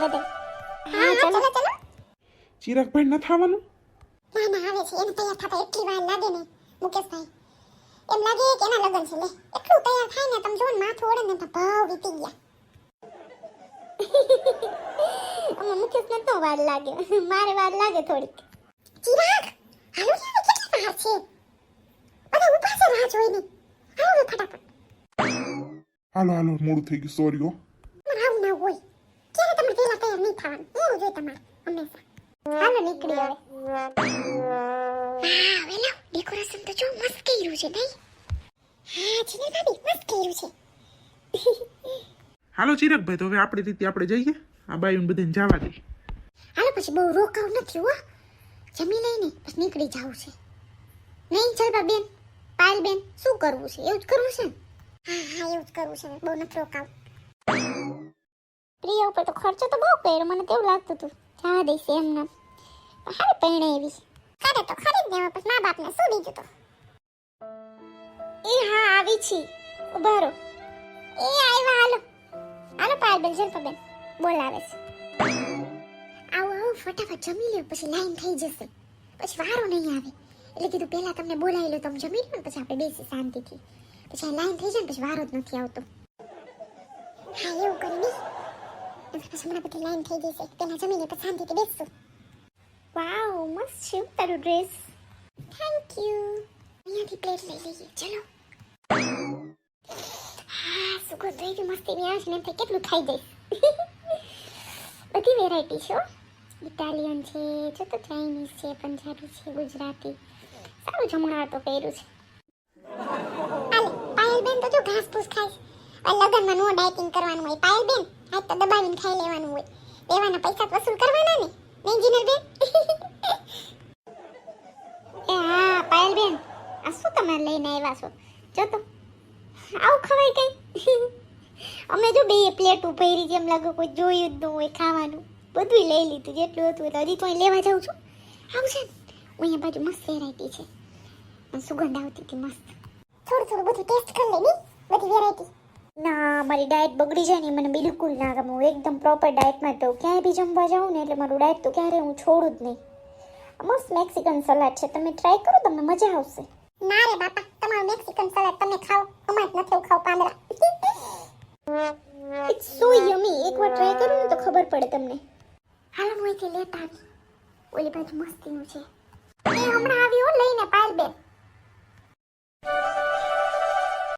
ને બધે હા ચલો ચલો. ચિરાગભાઈ ન થવાનું? ના ના આવે છે. એને તૈયાર થતા એટલી વાર લાગે ને મુકેશભાઈ. એમ લાગે કે એના લગન છે લે. એટલું તૈયાર થાય ને તમે જો ને માથું ઓળે ને તો ભાવ વીતી ગયા. અમે મુકેશ ને તો વાર લાગે. મારે વાર લાગે થોડીક. ચિરાગ હાલો ને હવે કેટલી વાર છે? બધા ઊભા છે રાહ જોઈને. હાલો ને ફટાફટ. હાલો હાલો મોડું થઈ ગયું. સોરી હો મારે આવું ના હોય ક્યારે તમે પહેલા તૈયાર નહીં થવાનું મોડું જોઈએ તમારે હંમેશા હાલો નીકળી હવે. વાહ વેલા. ડેકોરેશન તો જો મસ્ત કર્યું છે નહીં? હા જીને ભાભી મસ્ત કર્યું છે. હાલો ચિરકભાઈ તો હવે આપણી રીતે આપણે જઈએ. આ બાયુને બધાને જવા દે. હાલો પછી બહુ રોકાવ નથી હો. જમી લઈને પછી નીકળી જાવું છે. નહીં ચલબા બેન પાયલ બેન શું કરવું છે? એવું જ કરવું છે હા હા એવું જ કરવું છે. બહુ નથી રોકાવ પ્રિયા ઉપર તો ખર્ચો તો બહુ કર્યો. મને તેવું લાગતું હતું. જવા દઈશ એમ ના હારે પરણે એવી. ખરે તો ખરી જ દેવા પછી મા બાપને શું બીજું તો? એ હા, આવી છી. ઊભા રહો. એ આવ્યા હાલો. હાલો પાયલ બેન, જલ્પા બેન. બોલાવે છે. આવો આવો, ફટાફટ જમી લ્યો, પછી લાઈન થઈ જશે. પછી વારો નહીં આવે. એટલે કીધું પહેલાં તમને બોલાવી લો, તમે જમી લો પછી આપણે બેસી શાંતિથી. પછી લાઈન થઈ જાય ને, પછી વારો જ નથી આવતો હા એવું કરી નહીં પછી હમણાં બધી લાઈન થઈ જશે પહેલાં જમીને પછી શાંતિથી બેસશું વાવ મસ્ત છે તારો ડ્રેસ થેન્ક યુ અહીંયાથી પ્લેટ લઈ લઈએ ચલો હા રહી ગઈ મસ્તી ની આવે છે ને કેટલું ખાઈ જઈશ બધી વેરાયટી છે ઇટાલિયન છે, જો તો ચાઇનીઝ છે પંજાબી છે ગુજરાતી સારું જમણવાર તો પહેર્યું છે. આલે, પાયલ બેન તો જો ઘાસ ફૂસ ખાય લગ્નમાં નો ડાયટિંગ કરવાનું હોય. પાયલ આજ તો દબાવીને ખાઈ લેવાનું હોય. દેવાના પૈસા વસૂલ કરવાના ને નહીં જીનલ બેન. એ હા પાયલ બેન આ શું તમે લઈને આવ્યા છો? જો તો, આવું ખવાય કઈ? અમે જો બે પ્લેટ ઉભેરી જેમ લાગે કોઈ જોયું જ ન હોય ખાવાનું. બધું લઈ લીધું, જેટલું હતું એટલે. હજી તો અહીં લેવા જાઉં છું. આવશે ને? અહીંયા બાજુ મસ્ત વેરાયટી છે. સુગંધ આવતી હતી મસ્ત. થોડું થોડું બધું ટેસ્ટ કરી લે ની. બધી વેરાયટી ના મારી ડાયટ બગડી જાય ને મને બિલકુલ ના ગમે. હું એકદમ પ્રોપર ડાયટમાં તો ક્યાંય બી જમવા જાઉં ને એટલે મારું ડાયટ તો ક્યારે હું છોડું જ નહીં. મસ્ત મેક્સિકન સલાડ છે. તમે ટ્રાય કરો તમને મજા આવશે. ના રે બાપા તમારું મેક્સિકન સલાડ તમે ખાઓ. અમાર નથી ખાવ પાંદડા. ઇટ્સ સો યમી એકવાર ટ્રાય કરો ને તો ખબર પડે તમને. હાલો હું અહીંથી લેતા આવી. ઓલી બાજુ મસ્તીનું છે. એ હમણાં આવ્યો લઈને પાયલ બેન